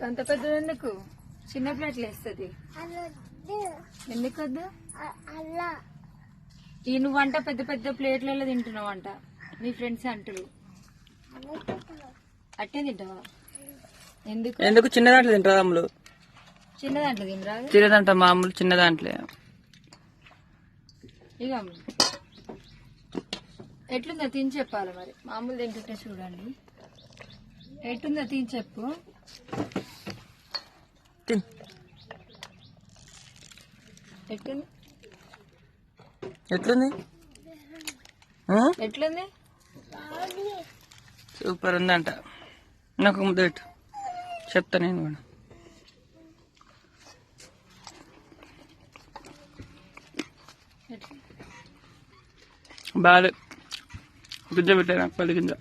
అంత పెద్ద ఎందుకు? చిన్న ప్లేట్లు వేస్తుంది. ఎందుకు వద్దు ఈ నువ్వు వంట పెద్ద పెద్ద ప్లేట్లలో తింటున్నావు అంట మీ ఫ్రెండ్స్ అంటారు అట్టే తింటావా? ఎందుకు? ఎందుకు? చిన్న దాంట్లో తింటారు అమ్ములు? చిన్న దాంట్లో తినరా? చిన్నదంట మామూలు చిన్న దాంట్లో. ఇక ఎట్లుందో తిని చెప్పాలి మరి. మామూలు తింటుంటే చూడండి. ఎట్లుందో తిని చెప్పు. తిన్ ఎట్లుంది? ఎట్లుంది? ఎట్లుంది? సూపర్ ఉందంట. నాకు ముద్ద పెట్టు. చెప్తా నేను కూడా. బాగా గింజ పెట్టా నాకు గింజ.